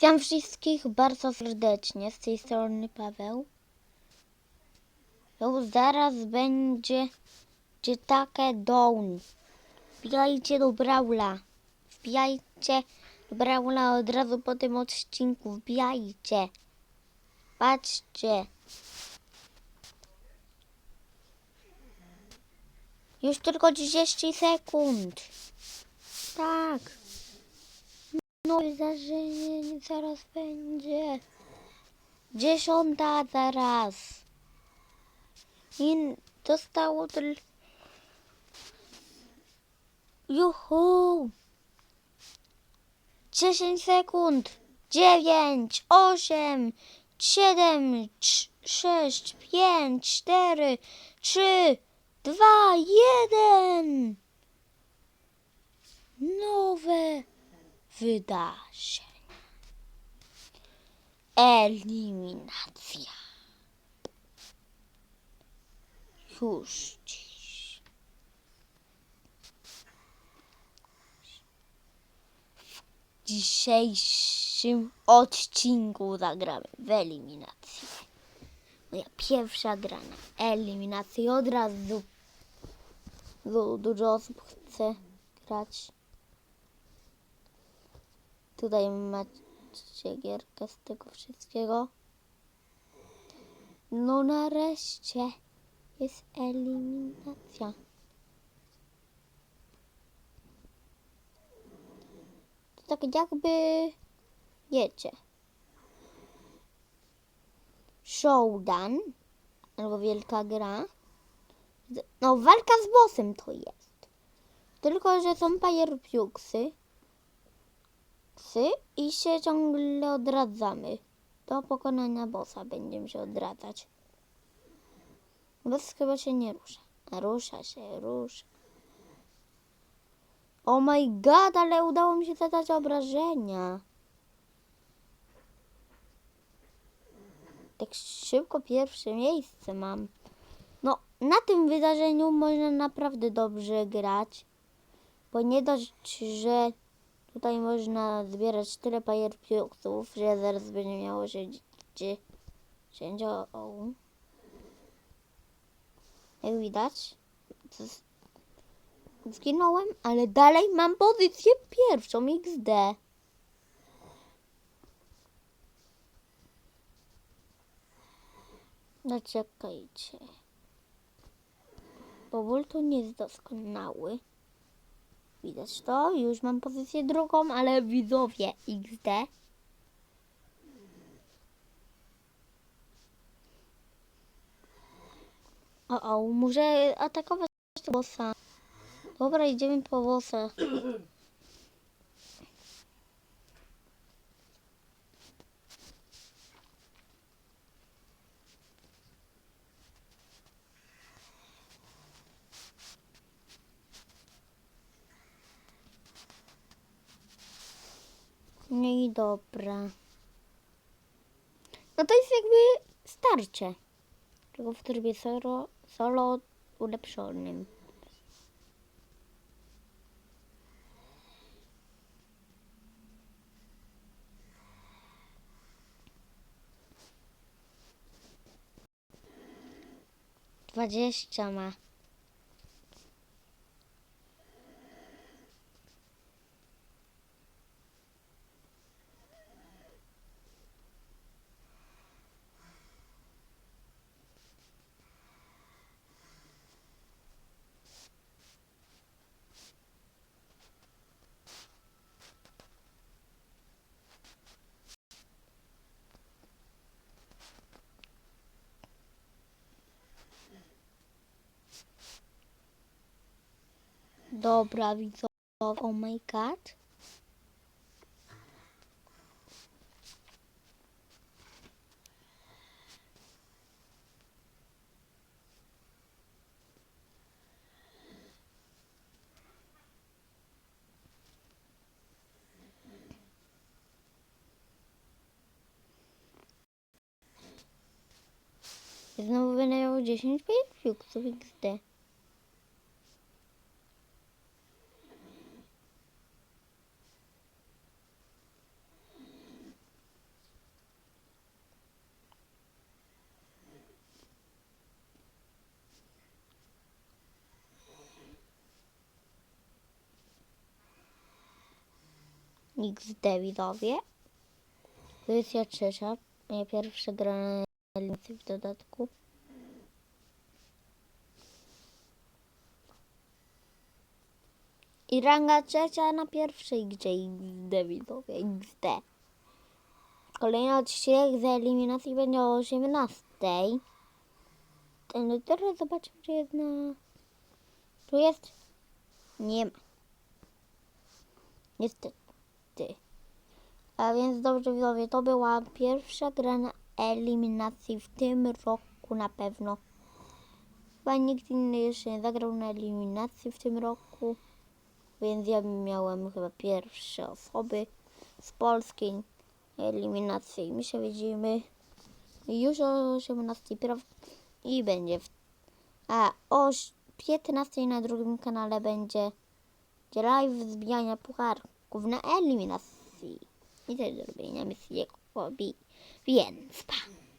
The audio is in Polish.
Witam wszystkich bardzo serdecznie. Z tej strony Paweł. Już zaraz będzie, będzie takie down. Wbijajcie do Braula. Wbijajcie do Braula od razu po tym odcinku. Wbijajcie. Patrzcie. Już tylko 30 sekund. Tak. No zdarzenie zaraz będzie. Dziesiąta zaraz. I zostało tylko... Juhu! 10 sekund. 9, 8, 7, 6, 5, 4, 3, 2, 1. Nowe wydarzeń. Eliminacja. Już dziś. W dzisiejszym odcinku zagramy w eliminację. Moja pierwsza gra na eliminację. Od razu du- dużo osób chce grać. Tutaj macie gierkę z tego wszystkiego. No nareszcie jest eliminacja. To tak jakby wiecie. Showdown albo wielka gra. No walka z bossem to jest. Tylko, że są fajerpiuksy psy i się ciągle odradzamy. Do pokonania bossa będziemy się odradzać. Boss chyba się nie rusza. Rusza się, rusza. Oh my god, ale udało mi się zadać obrażenia. Tak szybko pierwsze miejsce mam. No, na tym wydarzeniu można naprawdę dobrze grać. Bo nie dość, że Tutaj można zbierać tyle fajerpiuksów, że zaraz będzie miało się dziesięć o. Jak widać, zginąłem, ale dalej mam pozycję pierwszą XD. Zaczekajcie. Powól to nie jest doskonały. Widać to, już mam pozycję drugą, ale widzowie XD. O, o, muszę atakować bossa. Dobra, idziemy po bossa. No i dobra. No to jest jakby starcie. Tylko w trybie solo, solo ulepszonym. Dwadzieścia ma. Dobra, widzowie. Oh my god. Znowu będę miał 10 piłków XD. XD widzowie. Wersja trzecia. Moja pierwsza gra na eliminacji w dodatku. I ranga trzecia na pierwszej grze XD widzowie. XD. Kolejny odcinek z eliminacji będzie o 18. No teraz zobaczymy, czy jest na... Tu jest? Nie ma. Niestety. A więc dobrze widzowie, to była pierwsza gra na eliminacji w tym roku na pewno. Chyba nikt inny jeszcze nie zagrał na eliminacji w tym roku. Więc ja miałem chyba pierwsze osoby z polskiej eliminacji. My się widzimy już o 18 praw i będzie w, a o ś- 15 na drugim kanale będzie, live zbijania pucharków na eliminacji i też zrobienia misji Jakobi. Więc pa!